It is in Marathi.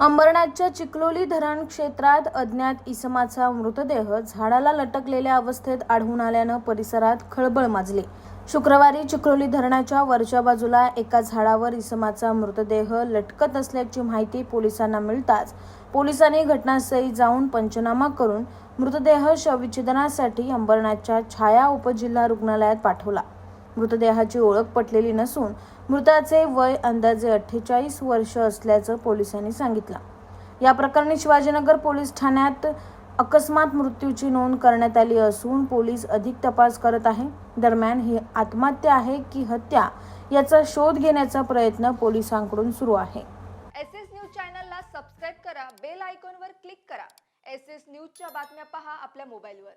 अंबरनाथच्या चिखलोली धरण क्षेत्रात अज्ञात इसमाचा मृतदेह झाडाला लटकलेल्या अवस्थेत आढळून आल्यानं परिसरात खळबळ माजली. शुक्रवारी चिखलोली धरणाच्या वरच्या बाजूला एका झाडावर इसमाचा मृतदेह लटकत असल्याची माहिती पोलिसांना मिळताच पोलिसांनी घटनास्थळी जाऊन पंचनामा करून मृतदेह शवविच्छेदनासाठी अंबरनाथच्या छाया उपजिल्हा रुग्णालयात पाठवला. मृतदेहाची ओळख पटलेली नसून मृताचे वय अंदाजे अठ्ठेचाळीस वर्ष असल्याचं पोलिसांनी सांगितलं. या प्रकरणी शिवाजीनगर पोलीस ठाण्यात अकस्मात मृत्यूची नोंद करण्यात आली असून पोलीस अधिक तपास करत आहे. दरम्यान ही आत्महत्या आहे की हत्या याचा शोध घेण्याचा प्रयत्न पोलिसांकडून सुरू आहे. एस एस न्यूज चॅनलला सबस्क्राईब करा बेल आयकॉनवर क्लिक करा. एस एस न्यूजच्या बातम्या पहा आपल्या मोबाईलवर.